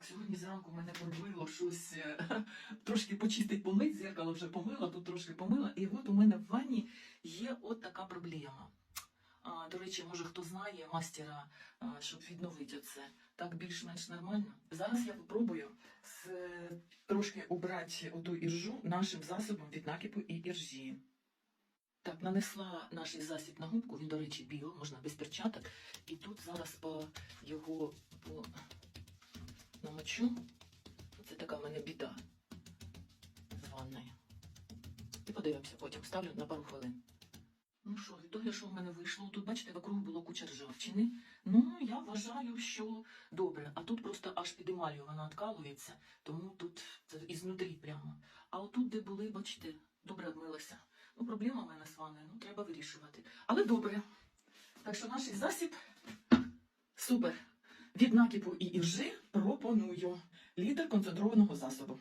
Так, сьогодні зранку мене пробило щось е, трошки почистить помить, зеркало вже помила, тут трошки помила. І от у мене в ванні є от така проблема. А, до речі, може хто знає мастера, а, щоб відновити оце. Так більш-менш нормально. Зараз я попробую з, трошки убрати оту іржу нашим засобом від накипу і іржі. Так, нанесла наш засіб на губку, він, до речі, біо, можна без перчаток. І тут зараз по його по. Це така в мене біда з ванною. І подивимося потім, ставлю на пару хвилин. Ну що, відтоді, що в мене вийшло? Тут, бачите, вокруг було куча ржавчини. Ну, я вважаю, що добре. А тут просто аж під емалью вона откалується, тому тут це ізнутрі прямо. А отут, де були, бачите, добре обмилася. Ну, проблема в мене з ванною, ну треба вирішувати. Але добре. Так що наш засіб супер. Від накипу і іржи пропоную літр концентрованого засобу.